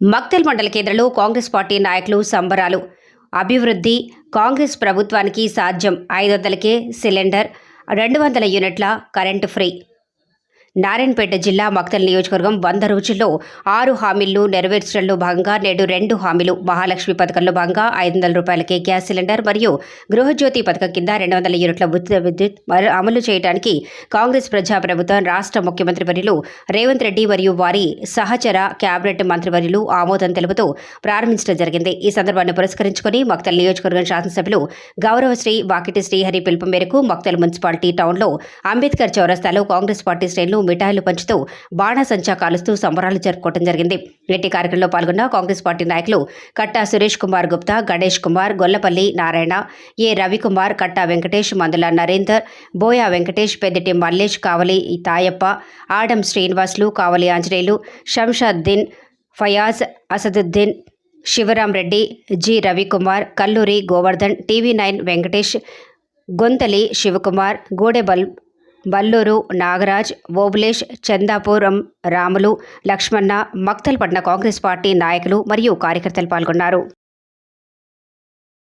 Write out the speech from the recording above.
మక్తల్ మండల కేంద్రంలో కాంగ్రెస్ పార్టీ నాయకులు సంబరాలు. అభివృద్ధి కాంగ్రెస్ ప్రభుత్వానికి సాధ్యం. ఐదు వందలకే సిలిండర్ రెండు వందల యూనిట్ల కరెంటు ఫ్రీ. నారాయణపేట జిల్లా మక్తల్ నియోజకవర్గం వంద రోజుల్లో ఆరు హామీలను నెరవేర్చడంలో భాగంగా నేడు రెండు హామీలు మహాలక్ష్మి పథకంలో భాగంగా ఐదు వందల రూపాయలకే గ్యాస్ సిలిండర్ మరియు గృహజ్యోతి పథకం కింద రెండు వందల యూనిట్ల ఉచిత విద్యుత్ అమలు చేయడానికి కాంగ్రెస్ ప్రజా ప్రభుత్వం రాష్ట్ర ముఖ్యమంత్రి వర్యులు రేవంత్ రెడ్డి మరియు వారి సహచర కేబినెట్ మంత్రివర్యులు ఆమోదం తెలుపుతూ ప్రారంభించడం జరిగింది. ఈ సందర్భాన్ని పురస్కరించుకుని మక్తల్ నియోజకవర్గం శాసనసభ్యులు గౌరవశ్రీ వాకిటి శ్రీహరి పిలుపు మేరకు మక్తల్ మున్సిపాలిటీ టౌన్లో అంబేద్కర్ చౌరస్తాలో కాంగ్రెస్ పార్టీ శ్రేణులు మిఠాయిలు పంచుతూ బాణసంచా కాలుస్తూ సంబరాలు జరుపుకోవడం జరిగింది. నేటి కార్యక్రమంలో పాల్గొన్న కాంగ్రెస్ పార్టీ నాయకులు కట్టా సురేష్ కుమార్ గుప్తా గణేష్ కుమార్ గొల్లపల్లి నారాయణ ఏ Ravikumar Katta Venkatesh Mandula Narender Boya Venkatesh Peddati Mallesh Kavali Tayappa Adam Srinivasulu Kavali Anjaneyulu Shamshuddin Fayaz Asaduddin Shivaram Reddy G Ravikumar Kalluri Govardhan TV nine Venkatesh Gontali Shivakumar Gudebal Balluru Nagaraj Obulesh Chandapuram Ramulu Lakshmana మక్తల్పట్న Congress party నాయకులు మరియు కార్యకర్తలు పాల్గొన్నారు.